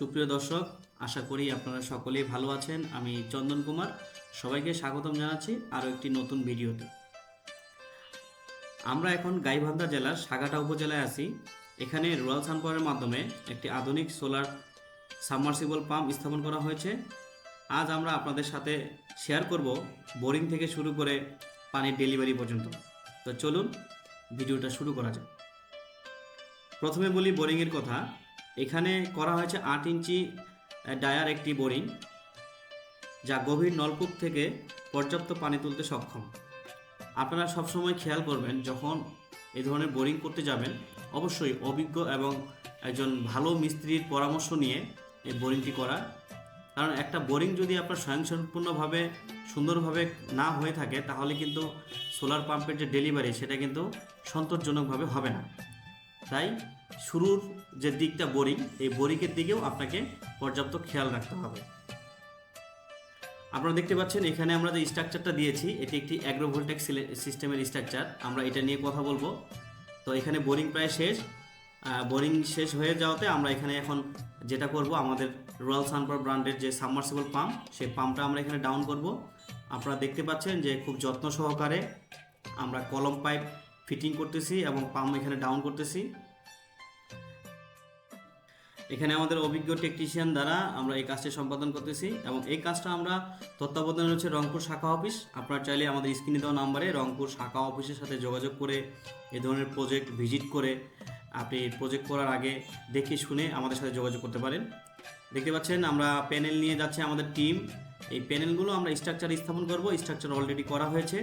সুপ্রিয় দর্শক, আশা করি আপনারা সকলেই ভালো আছেন। আমি চন্দন কুমার, সবাইকে স্বাগতম জানাচ্ছি আরও একটি নতুন ভিডিওতে। আমরা এখন গাইবান্ধা জেলার সাগাটা উপজেলায় আছি। এখানে রয়্যাল সানপাওয়ারের মাধ্যমে একটি আধুনিক সোলার সাবমার্সিবল পাম্প স্থাপন করা হয়েছে। আজ আমরা আপনাদের সাথে শেয়ার করব বোরিং থেকে শুরু করে পানির ডেলিভারি পর্যন্ত। তো চলুন, ভিডিওটা শুরু করা যাক। প্রথমে বলি বোরিংয়ের কথা। এখানে করা হয়েছে আট ইঞ্চি ডায়ার একটি বোরিং, যা গভীর নলকূপ থেকে পর্যাপ্ত পানি তুলতে সক্ষম। আপনারা সবসময় খেয়াল করবেন, যখন এ ধরনের বোরিং করতে যাবেন, অবশ্যই অভিজ্ঞ এবং একজন ভালো মিস্ত্রির পরামর্শ নিয়ে এই বোরিংটি করা। কারণ একটা বোরিং যদি আপনার স্বয়ংসম্পূর্ণভাবে, সুন্দরভাবে না হয়ে থাকে, তাহলে কিন্তু সোলার পাম্পের যে ডেলিভারি, সেটা কিন্তু সন্তোষজনকভাবে হবে না। তাই শুরুর যে দিকটা বোরিং, এই বোরিংয়ের দিকেও আপনাকে পর্যাপ্ত খেয়াল রাখতে হবে। আপনারা দেখতে পাচ্ছেন, এখানে আমরা যে স্ট্রাকচারটা দিয়েছি, এটি একটি অ্যাগ্রোভোল্টেক সিস্টেমের স্ট্রাকচার আমরা এটা নিয়ে কথা বলব। তো এখানে বোরিং প্রায় শেষ। বোরিং শেষ হয়ে যাওয়াতে আমরা এখানে এখন যেটা করব, আমাদের রয়্যাল সানপার ব্র্যান্ডের যে সাবমার্সিবল পাম্প সেই পাম্পটা আমরা এখানে ডাউন করব। আপনারা দেখতে পাচ্ছেন যে খুব যত্ন সহকারে আমরা কলম পাইপ ফিটিং করতেছি এবং পাম্প এখানে ডাউন করতেছি। এখানে আমাদের অভিজ্ঞ টেকনিশিয়ান দ্বারা আমরা এই কাজটি সম্পাদন করতেছি এবং এই কাজটা আমরা তত্ত্বাবধানে রয়েছে রংপুর শাখা অফিস। আপনারা চাইলে আমাদের স্ক্রিনে দেওয়া নাম্বারে রংপুর শাখা অফিসের সাথে যোগাযোগ করে এ ধরনের প্রজেক্ট ভিজিট করে আপনি প্রজেক্ট করার আগে দেখে শুনে আমাদের সাথে যোগাযোগ করতে পারেন। দেখতে পাচ্ছেন আমরা প্যানেল নিয়ে যাচ্ছে আমাদের টিম এই প্যানেলগুলো আমরা স্ট্রাকচার স্থাপন করব। স্ট্রাকচার অলরেডি করা হয়েছে।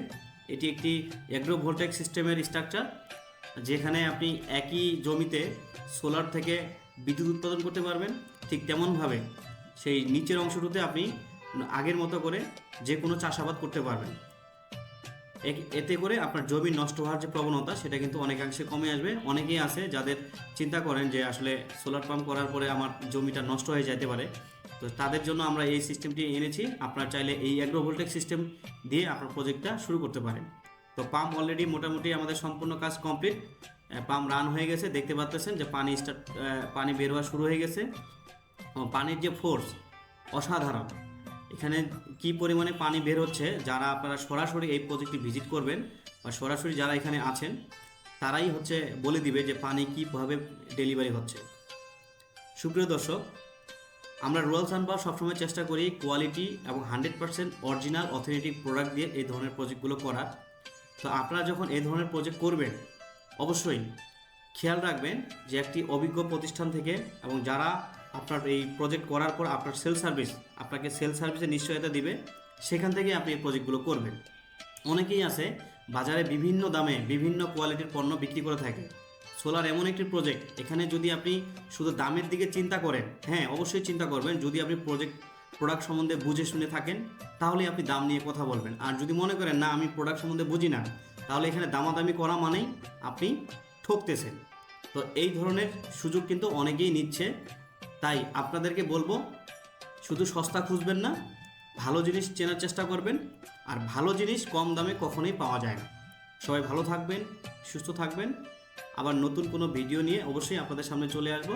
এটি একটি অ্যাগ্রো ভোল্টেক সিস্টেমের স্ট্রাকচার, যেখানে আপনি একই জমিতে সোলার থেকে বিদ্যুৎ উৎপাদন করতে পারবেন। ঠিক তেমনভাবে সেই নিচের অংশটুতে আপনি আগের মতো করে যে কোনো চাষাবাদ করতে পারবেন। এতে করে আপনার জমি নষ্ট হওয়ার যে প্রবণতা, সেটা কিন্তু অনেকাংশে কমে আসবে। অনেকেই আছে যাদের চিন্তা করেন যে আসলে সোলার পাম্প করার পরে আমার জমিটা নষ্ট হয়ে যেতে পারে। তো তাদের জন্য আমরা এই সিস্টেমটি এনেছি। আপনারা চাইলে এই অ্যাগ্রোভোল্টেক সিস্টেম দিয়ে আপনার প্রজেক্টটা শুরু করতে পারেন। তো পাম্প অলরেডি মোটামুটি আমাদের সম্পূর্ণ কাজ কমপ্লিট পাম্প রান হয়ে গেছে। দেখতে পাচ্ছেন যে পানি স্টার্ট পানি বের হওয়া শুরু হয়ে গেছে। পানির যে ফোর্স অসাধারণ। এখানে কি পরিমাণে পানি বের হচ্ছে, যারা আপনারা সরাসরি এই প্রজেক্টটি ভিজিট করবেন বা সরাসরি যারা এখানে আছেন, তারাই হচ্ছে বলে দিবে যে পানি কীভাবে ডেলিভারি হচ্ছে। সুপ্রিয় দর্শক আমরা রুরাল সানপাওয়ার সবসময় চেষ্টা করি কোয়ালিটি এবং hundred percent original authentic product দিয়ে এই ধরনের প্রজেক্টগুলো করার তো আপনারা যখন এই ধরনের প্রজেক্ট করবেন, অবশ্যই খেয়াল রাখবেন যে একটি অভিজ্ঞ প্রতিষ্ঠান থেকে এবং যারা আপনার এই প্রজেক্ট করার পর আপনার সেল সার্ভিস, আপনাকে সেল সার্ভিসে নিশ্চয়তা দিবে, সেখান থেকে আপনি এই প্রজেক্টগুলো করবেন। অনেকেই আছে বাজারে বিভিন্ন দামে বিভিন্ন কোয়ালিটির পণ্য বিক্রি করে থাকে। সোলার এমন একটি প্রজেক্ট এখানে যদি আপনি শুধু দামের দিকে চিন্তা করেন হ্যাঁ অবশ্যই চিন্তা করবেন, যদি আপনি প্রজেক্ট প্রোডাক্ট সম্বন্ধে বুঝে শুনে থাকেন, তাহলে আপনি দাম নিয়ে কথা বলবেন। আর যদি মনে করেন, না, আমি প্রোডাক্ট সম্বন্ধে বুঝি না, তাহলে এখানে দামাদামি করা মানেই আপনি ঠকতেছেন। তো এই ধরনের সুযোগ কিন্তু অনেকেই নিচ্ছে। তাই আপনাদেরকে বলব, শুধু সস্তা খুঁজবেন না, ভালো জিনিস চেনার চেষ্টা করবেন, আর ভালো জিনিস কম দামে কখনোই পাওয়া যায় না। সবাই ভালো থাকবেন, সুস্থ থাকবেন। আবার নতুন কোনো ভিডিও নিয়ে অবশ্যই আপনাদের সামনে চলে আসব।